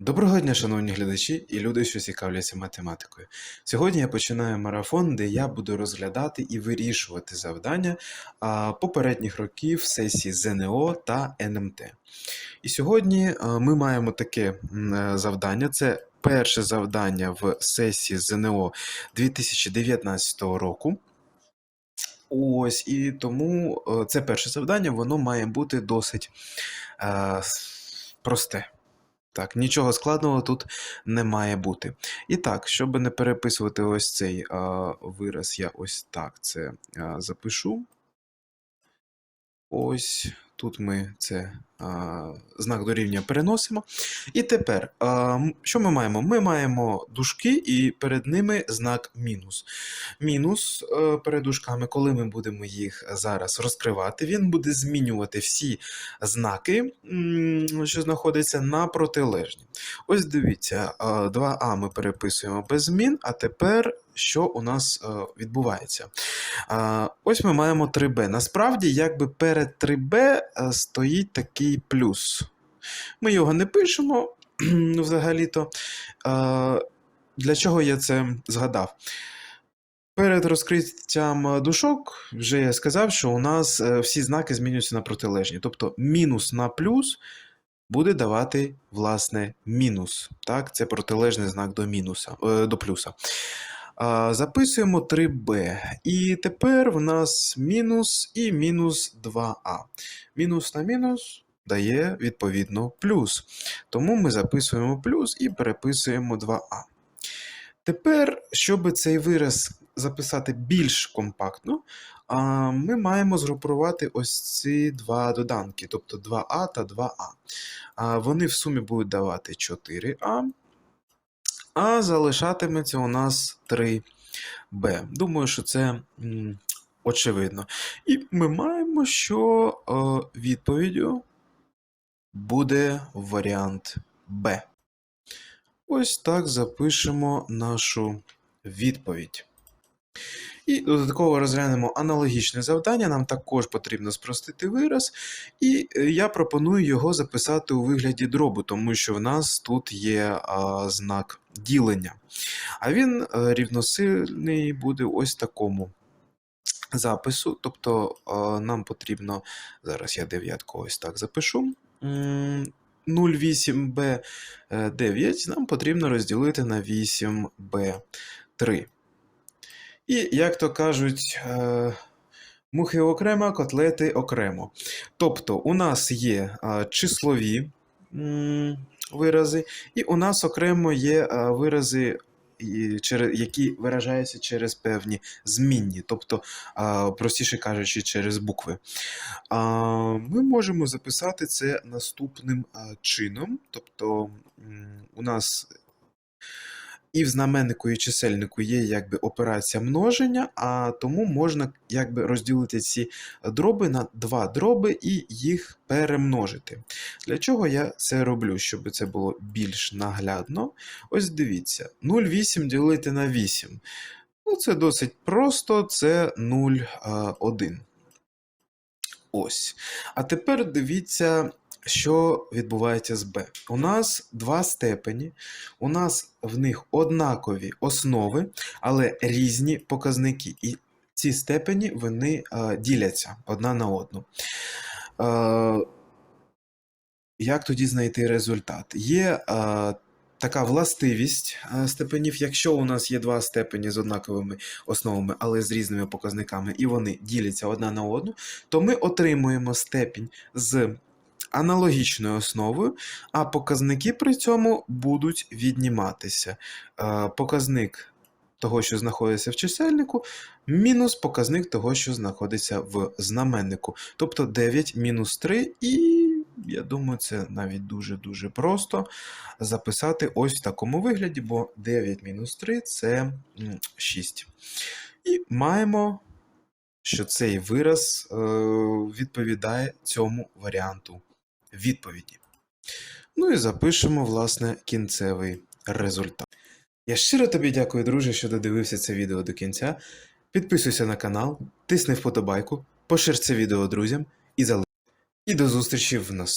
Доброго дня, шановні глядачі і люди, що цікавляться математикою. Сьогодні я починаю марафон, де я буду розглядати і вирішувати завдання попередніх років сесії ЗНО та НМТ. І сьогодні ми маємо таке е, завдання. Це перше завдання в сесії ЗНО 2019 року. Ось, і тому е, це перше завдання, воно має бути досить е, просте. Так, нічого складного тут не має бути. І так, щоб не переписувати ось цей а, вираз, я ось так це а, запишу. Ось тут ми це а, знак дорівнює переносимо. І тепер, а, що ми маємо? Ми маємо дужки і перед ними знак мінус. Мінус е, перед дужками, коли ми будемо їх зараз розкривати, він буде змінювати всі знаки, що знаходяться на протилежні. Ось дивіться, а, 2а ми переписуємо без змін, а тепер що у нас е, відбувається? А, Ось ми маємо 3b. Насправді, якби перед 3b е, стоїть такий плюс. Ми його не пишемо ну, взагалі-то. Для чого я це згадав? Перед розкриттям е, дужок вже я сказав, що у нас е, всі знаки змінюються на протилежні. Тобто мінус на плюс буде давати, власне, мінус. Так, це протилежний знак до мінуса, е, до плюса. Записуємо 3b. І тепер в нас мінус і мінус 2а. Мінус на мінус дає відповідно плюс. Тому ми записуємо плюс і переписуємо 2а. Тепер, щоб цей вираз записати більш компактно, ми маємо згрупувати ось ці два доданки, тобто 2а та 2а. А, Вони в сумі будуть давати 4а, а залишатиметься у нас 3b. Думаю, що це очевидно. І ми маємо, що е, відповіддю буде варіант Б. Ось так запишемо нашу відповідь. І додатково розглянемо аналогічне завдання. Нам також потрібно спростити вираз, і е, я пропоную його записати у вигляді дробу, тому що в нас тут є а, знак ділення. А він е, рівносильний буде ось такому запису. Тобто а, нам потрібно, зараз я дев'ятку ось так запишу. 0,8b 9 нам потрібно розділити на 8b3. І, як то кажуть, е, мухи окремо, котлети окремо. Тобто, у нас є е, числові вирази, і у нас окремо є е, вирази, які виражаються через певні змінні, тобто, простіше кажучи, через букви. Ми можемо записати це наступним чином. Тобто у нас і в знаменнику, і чисельнику є якби операція множення, а тому можна якби розділити ці дроби на два дроби і їх перемножити. Для чого я це роблю? Щоб це було більш наглядно. Ось дивіться, 0,8 ділити на 8. Ну, це досить просто, це 0,1. Ось. А тепер дивіться, що відбувається з b. У нас два степені, у нас в них однакові основи, але різні показники. І ці степені вони е, діляться одна на одну. Е, як тоді знайти результат? Є е, така властивість степенів, якщо у нас є два степені з однаковими основами, але з різними показниками, і вони діляться одна на одну, то ми отримуємо степінь з аналогічною основою, а показники при цьому будуть відніматися. Е, Показник того, що знаходиться в чисельнику, мінус показник того, що знаходиться в знаменнику. Тобто 9 мінус 3, і я думаю, це навіть дуже-дуже просто записати ось в такому вигляді, бо 9 мінус 3 це 6. І маємо, що цей вираз е, відповідає цьому варіанту відповіді. Ну і запишемо, власне, кінцевий результат. Я щиро тобі дякую, друже, що додивився це відео до кінця. Підписуйся на канал, тисни вподобайку, пошир це відео друзям і залиш. І до зустрічі в нас.